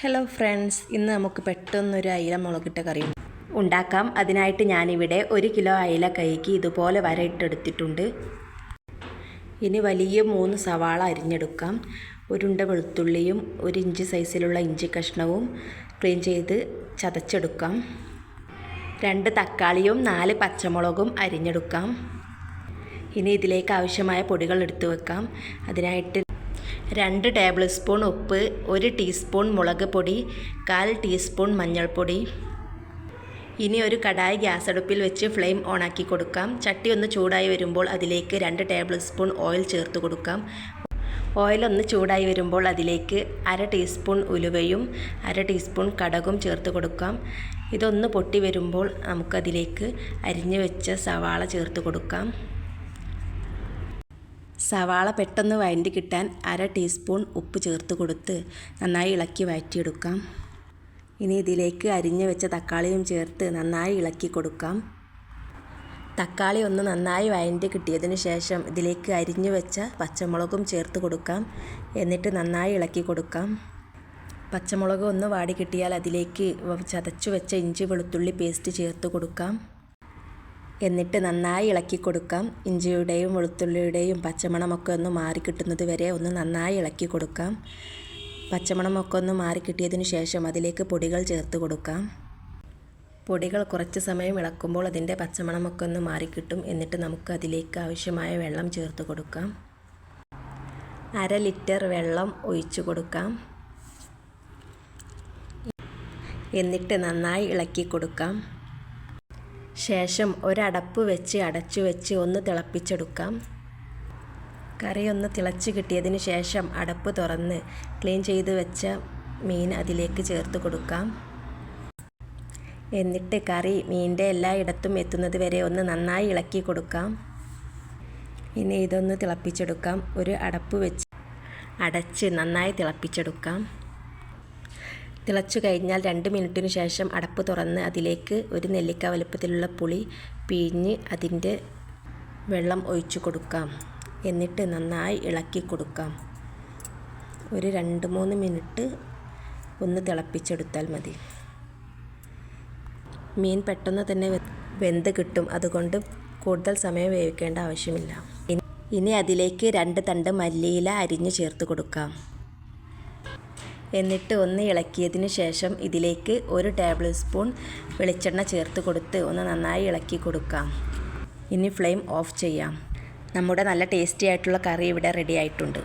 Hello friends ഇന്ന് നമുക്ക് പെട്ടെന്നൊരു അയില മുളകിട്ട കറി ഉണ്ടാക്കാം. അതിനായിട്ട് ഞാനിവിടെ ഒരു കിലോ അയില കൈക്ക് ഇതുപോലെ വരയിട്ടെടുത്തിട്ടുണ്ട്. ഇനി വലിയ മൂന്ന് സവാള അരിഞ്ഞെടുക്കാം. ഒരുണ്ട വെളുത്തുള്ളിയും ഒരു ഇഞ്ച് സൈസിലുള്ള ഇഞ്ചി കഷ്ണവും ക്ലീൻ ചെയ്ത് ചതച്ചെടുക്കാം. രണ്ട് തക്കാളിയും നാല് പച്ചമുളകും അരിഞ്ഞെടുക്കാം. ഇനി ഇതിലേക്ക് ആവശ്യമായ പൊടികൾ എടുത്തു വെക്കാം. അതിനായിട്ട് രണ്ട് ടേബിൾ സ്പൂൺ ഉപ്പ് ഒരു ടീസ്പൂൺ മുളക് പൊടി കാൽ ടീസ്പൂൺ മഞ്ഞൾപ്പൊടി. ഇനി ഒരു കടായി ഗ്യാസ് അടുപ്പിൽ വെച്ച് ഫ്ലെയിം ഓൺ ആക്കി കൊടുക്കാം. ചട്ടി ഒന്ന് ചൂടായി വരുമ്പോൾ അതിലേക്ക് രണ്ട് ടേബിൾ സ്പൂൺ ഓയിൽ ചേർത്ത് കൊടുക്കാം. ഓയിൽ ഒന്ന് ചൂടായി വരുമ്പോൾ അതിലേക്ക് അര ടീസ്പൂൺ ഉലുവയും അര ടീസ്പൂൺ കടകും ചേർത്ത് കൊടുക്കാം. ഇതൊന്ന് പൊട്ടി വരുമ്പോൾ നമുക്കതിലേക്ക് അരിഞ്ഞു വെച്ച സവാള ചേർത്ത് കൊടുക്കാം. സവാള പെട്ടെന്ന് വഴണ്ടി കിട്ടാൻ അര ടീസ്പൂൺ ഉപ്പ് ചേർത്ത് കൊടുത്ത് നന്നായി ഇളക്കി വഴറ്റിയെടുക്കാം ഇനി ഇതിലേക്ക് അരിഞ്ഞു വെച്ച തക്കാളിയും ചേർത്ത് നന്നായി ഇളക്കി കൊടുക്കാം. തക്കാളി ഒന്ന് നന്നായി വഴണ്ടി കിട്ടിയതിന് ശേഷം ഇതിലേക്ക് അരിഞ്ഞു വെച്ച പച്ചമുളകും ചേർത്ത് കൊടുക്കാം. എന്നിട്ട് നന്നായി ഇളക്കി കൊടുക്കാം. പച്ചമുളക് ഒന്ന് വാടി കിട്ടിയാൽ അതിലേക്ക് ചതച്ചു വെച്ച ഇഞ്ചി വെളുത്തുള്ളി പേസ്റ്റ് ചേർത്ത് കൊടുക്കാം. എന്നിട്ട് നന്നായി ഇളക്കി കൊടുക്കാം. ഇഞ്ചിയുടെയും വെളുത്തുള്ളിയുടെയും പച്ചമണമൊക്കെ ഒന്ന് മാറി കിട്ടുന്നത് വരെ ഒന്ന് നന്നായി ഇളക്കി കൊടുക്കാം. പച്ചമണമൊക്കെ ഒന്ന് മാറി കിട്ടിയതിന് ശേഷം അതിലേക്ക് പൊടികൾ ചേർത്ത് കൊടുക്കാം. പൊടികൾ കുറച്ച് സമയം ഇളക്കുമ്പോൾ അതിന്റെ പച്ചമണമൊക്കെ ഒന്ന് മാറിക്കിട്ടും എന്നിട്ട് നമുക്ക് അതിലേക്ക് ആവശ്യമായ വെള്ളം ചേർത്ത് കൊടുക്കാം. അര ലിറ്റർ വെള്ളം ഒഴിച്ചു കൊടുക്കാം. എന്നിട്ട് നന്നായി ഇളക്കി കൊടുക്കാം. ശേഷം ഒരടപ്പ് വെച്ച് അടച്ചു വെച്ച് ഒന്ന് തിളപ്പിച്ചെടുക്കാം. കറി ഒന്ന് തിളച്ച് കിട്ടിയതിന് ശേഷം അടപ്പ് തുറന്ന് ക്ലീൻ ചെയ്ത് വെച്ച മീൻ അതിലേക്ക് ചേർത്ത് കൊടുക്കാം. എന്നിട്ട് കറി മീനിന്റെ എല്ലായിടത്തും എത്തുന്നത് വരെ ഒന്ന് നന്നായി ഇളക്കി കൊടുക്കാം. ഇനി ഇതൊന്ന് തിളപ്പിച്ചെടുക്കാം. ഒരു അടപ്പ് വെച്ച് അടച്ച് നന്നായി തിളപ്പിച്ചെടുക്കാം. തിളച്ചു കഴിഞ്ഞാൽ രണ്ട് മിനിറ്റിന് ശേഷം അടപ്പ് തുറന്ന് അതിലേക്ക് ഒരു നെല്ലിക്ക വലുപ്പത്തിലുള്ള പുളി പിഴിഞ്ഞ് അതിന്റെ വെള്ളം ഒഴിച്ചു കൊടുക്കാം. എന്നിട്ട് നന്നായി ഇളക്കി കൊടുക്കാം. ഒരു രണ്ട് മൂന്ന് മിനിറ്റ് ഒന്ന് തിളപ്പിച്ചെടുത്താൽ മതി. മീൻ പെട്ടെന്ന് തന്നെ വെന്ത് കിട്ടും. അതുകൊണ്ട് കൂടുതൽ സമയം വേവിക്കേണ്ട ആവശ്യമില്ല. ഇനി അതിലേക്ക് രണ്ട് തണ്ട് മല്ലിയില അരിഞ്ഞ് ചേർത്ത് കൊടുക്കാം. എന്നിട്ട് ഒന്ന് ഇളക്കിയതിന് ശേഷം ഇതിലേക്ക് ഒരു ടേബിൾ സ്പൂൺ വെളിച്ചെണ്ണ ചേർത്ത് കൊടുത്ത് ഒന്ന് നന്നായി ഇളക്കി കൊടുക്കാം. ഇനി ഫ്ലെയിം ഓഫ് ചെയ്യാം. നമ്മുടെ നല്ല ടേസ്റ്റി ആയിട്ടുള്ള കറി ഇവിടെ റെഡി ആയിട്ടുണ്ട്.